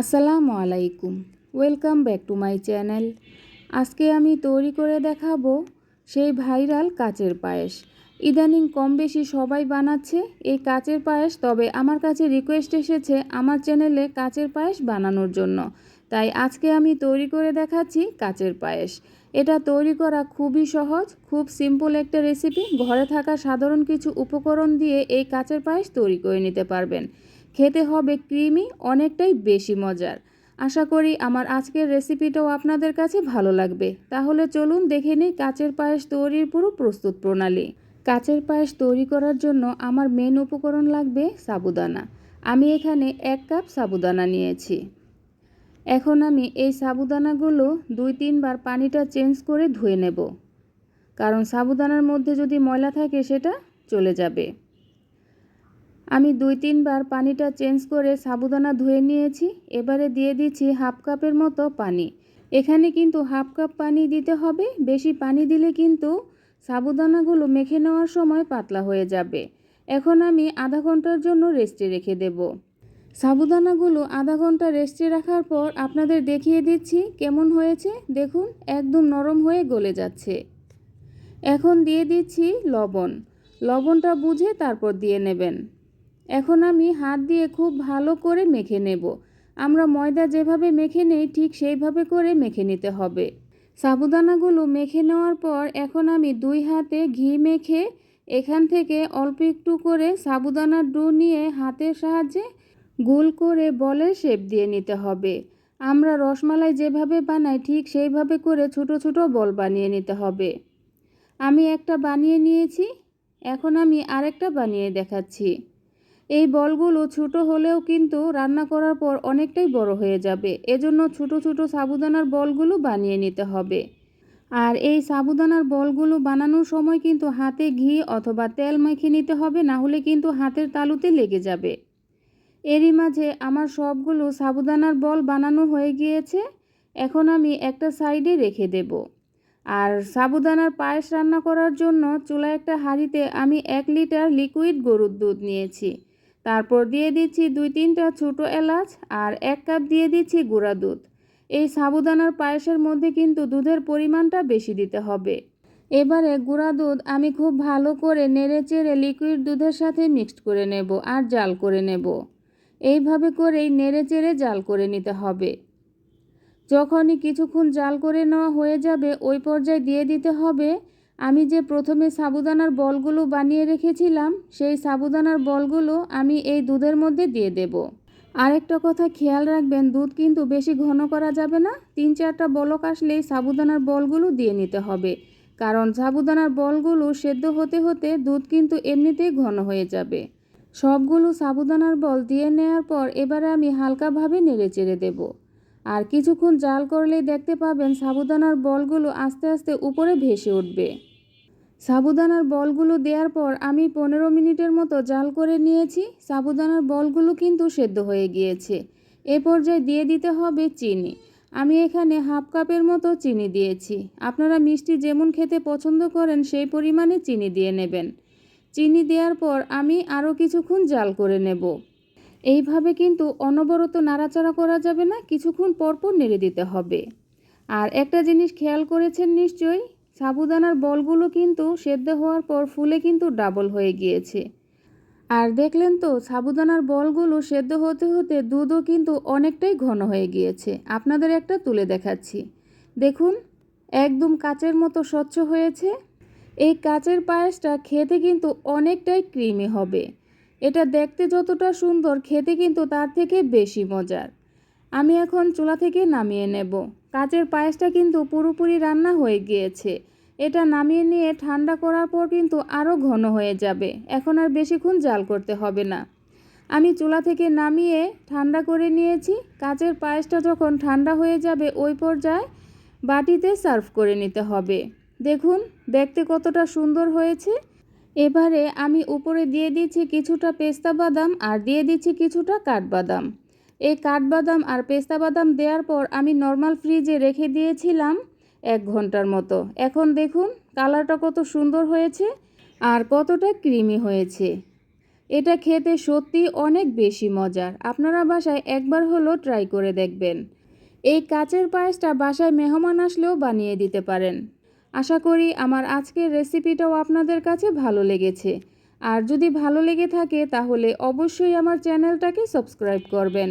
আসসালামু আলাইকুম। Welcome back to my channel আজকে আমি তৈরি করে দেখাবো সেই ভাইরাল কাচের পায়েস। ইদানিং কম বেশি সবাই বানাচ্ছে এই কাচের পায়েস, তবে আমার কাছে রিকোয়েস্ট এসেছে আমার চ্যানেলে কাচের পায়েস বানানোর জন্য। তাই আজকে আমি তৈরি করে দেখাচ্ছি কাচের পায়েস। এটা তৈরি করা খুবই সহজ, খুব সিম্পল একটা রেসিপি ঘরে থাকা সাধারণ কিছু উপকরণ দিয়ে এই কাচের পায়েস তৈরি করে নিতে পারবেন। খেতে হবে ক্রিমি অনেকটাই বেশি মজার। আশা করি আমার আজকের রেসিপিটাও আপনাদের কাছে ভালো লাগবে। তাহলে চলুন দেখে নিই কাচের পায়েস তৈরির পুরো প্রস্তুত প্রণালী। কাচের পায়েস তৈরি করার জন্য আমার মেন উপকরণ লাগবে সাবুদানা। আমি এখানে এক কাপ সাবুদানা নিয়েছি। এখন আমি এই সাবুদানাগুলো দুই, তিনবার পানিটা চেঞ্জ করে ধুয়ে নেব। কারণ সাবুদানার মধ্যে যদি ময়লা থাকে সেটা চলে যাবে। আমি দুই তিনবার পানিটা চেঞ্জ করে সাবুদানা ধুয়ে নিয়েছি, এবারে দিয়ে দিচ্ছি হাফ কাপের মতো পানি। এখানে কিন্তু হাফ কাপ পানি দিতে হবে, বেশি পানি দিলে কিন্তু সাবুদানাগুলো মেখে নেওয়ার সময় পাতলা হয়ে যাবে। এখন আমি আধা ঘণ্টার জন্য রেস্টে রেখে দেব। সাবুদানাগুলো আধা ঘণ্টা রেস্টে রাখার পর আপনাদের দেখিয়ে দিচ্ছি কেমন হয়েছে। দেখুন, একদম নরম হয়ে গলে যাচ্ছে। এখন দিয়ে দিচ্ছি লবণ। লবণটা বুঝে তারপর দিয়ে নেবেন। এখন আমি হাত দিয়ে খুব ভালো করে মেখে নেব। আমরা ময়দা যেভাবে মেখে নেই, ঠিক সেইভাবে করে মেখে নিতে হবে। সাবুদানাগুলো মেখে নেওয়ার পর এখন আমি দুই হাতে ঘি মেখে এখান থেকে অল্প একটু করে সাবুদানার ডো নিয়ে হাতের সাহায্যে গোল করে বলের শেপ দিয়ে নিতে হবে। আমরা রসমালাই যেভাবে বানাই, ঠিক সেইভাবে করে ছোট ছোট বল বানিয়ে নিতে হবে। আমি একটা বানিয়ে নিয়েছি, এখন আমি আরেকটা বানিয়ে দেখাচ্ছি। এই বলগুলো ছোট হলেও কিন্তু রান্না করার পর অনেকটাই বড় হয়ে যাবে। এজন্য ছোট ছোট সাবুদানার বলগুলো বানিয়ে নিতে হবে। আর এই সাবুদানার বলগুলো বানানোর সময় কিন্তু হাতে ঘি অথবা তেল মেখে নিতে হবে, না হলে কিন্তু হাতের তালুতে লেগে যাবে। এরই মাঝে আমার সবগুলো সাবুদানার বল বানানো হয়ে গিয়েছে। এখন আমি একটা সাইডে রেখে দেব। আর সাবুদানার পায়েস রান্না করার জন্য চুলা একটা হাঁড়িতে আমি এক লিটার লিকুইড গরুর দুধ নিয়েছি। তারপর দিয়ে দিচ্ছি দুই তিনটা ছোটো এলাচ আর এক কাপ দিয়ে দিচ্ছি গুঁড়া দুধ। এই সাবুদানার পায়েসের মধ্যে কিন্তু দুধের পরিমাণটা বেশি দিতে হবে। এবারে গুঁড়া দুধ আমি খুব ভালো করে নেড়ে চেড়ে লিকুইড দুধের সাথে মিক্সড করে নেব আর জাল করে নেব। এইভাবে করেই নেড়ে চেড়ে জাল করে নিতে হবে। যখনই কিছুক্ষণ জাল করে নেওয়া হয়ে যাবে, ওই পর্যায়ে দিয়ে দিতে হবে আমি যে প্রথমে সাবুদানার বলগুলো বানিয়ে রেখেছিলাম, সেই সাবুদানার বলগুলো আমি এই দুধের মধ্যে দিয়ে দেব। আরেকটা কথা, খেয়াল রাখবেন, দুধ কিন্তু বেশি ঘন করা যাবে না। তিন চারটা বলক আসলেই সাবুদানার বলগুলো দিয়ে নিতে হবে। কারণ সাবুদানার বলগুলো সেদ্ধ হতে হতে দুধ কিন্তু এমনিতেই ঘন হয়ে যাবে। সবগুলো সাবুদানার বল দিয়ে নেওয়ার পর এবারে আমি হালকাভাবে নেড়ে চেড়ে দেবো। আর কিছুক্ষণ জাল করলেই দেখতে পাবেন সাবুদানার বলগুলো আস্তে আস্তে উপরে ভেসে উঠবে। সাবুদানার বলগুলো দেওয়ার পর আমি পনেরো মিনিটের মতো জাল করে নিয়েছি। সাবুদানার বলগুলো কিন্তু সেদ্ধ হয়ে গিয়েছে। এ পর্যায়ে দিয়ে দিতে হবে চিনি। আমি এখানে হাফ কাপের মতো চিনি দিয়েছি। আপনারা মিষ্টি যেমন খেতে পছন্দ করেন সেই পরিমাণে চিনি দিয়ে নেবেন। চিনি দেওয়ার পর আমি আরও কিছুক্ষণ জাল করে নেব। এইভাবে কিন্তু অনবরত নাড়াচাড়া করা যাবে না, কিছুক্ষণ পরপর নেড়ে দিতে হবে। আর একটা জিনিস খেয়াল করেছেন নিশ্চয়ই সাবুদানার বলগুলো কিন্তু সেদ্ধ হওয়ার পর ফুলে কিন্তু ডাবল হয়ে গিয়েছে। আর দেখলেন তো, সাবুদানার বলগুলো সেদ্ধ হতে হতে দুধও কিন্তু অনেকটাই ঘন হয়ে গিয়েছে। আপনাদের একটা তুলে দেখাচ্ছি। দেখুন, একদম কাচের মতো স্বচ্ছ হয়েছে। এই কাচের পায়েসটা খেতে কিন্তু অনেকটাই ক্রিমি হবে। এটা দেখতে যতটা সুন্দর, খেতে কিন্তু তার থেকে বেশি মজার। আমি এখন চুলা থেকে নামিয়ে নেব। কাচের পায়েসটা কিন্তু পুরোপুরি রান্না হয়ে গিয়েছে। এটা নামিয়ে নিয়ে ঠান্ডা করার পর কিন্তু আরও ঘন হয়ে যাবে। এখন আর বেশিক্ষণ জাল করতে হবে না। আমি চুলা থেকে নামিয়ে ঠান্ডা করে নিয়েছি। কাচের পায়েসটা যখন ঠান্ডা হয়ে যাবে, ওই পর্যায়ে বাটিতে সার্ভ করে নিতে হবে। দেখুন, দেখতে কতটা সুন্দর হয়েছে। এবারে আমি উপরে দিয়ে দিচ্ছি কিছুটা পেস্তা বাদাম আর দিয়ে দিচ্ছি কিছুটা কাঠবাদাম। এই কাঠবাদাম আর পেস্তা বাদাম দেওয়ার পর আমি নর্মাল ফ্রিজে রেখে দিয়েছিলাম এক ঘণ্টার মতো। এখন দেখুন, কালারটা কত সুন্দর হয়েছে আর কতটা ক্রিমি হয়েছে। এটা খেতে সত্যি অনেক বেশি মজার। আপনারা বাসায় একবার হলো ট্রাই করে দেখবেন। এই কাচের পায়েসটা বাসায় মেহমান আসলেও বানিয়ে দিতে পারেন। আশা করি আমার আজকের রেসিপিটাও আপনাদের কাছে ভালো লেগেছে। আর যদি ভালো লেগে থাকে তাহলে অবশ্যই আমার চ্যানেলটাকে সাবস্ক্রাইব করবেন।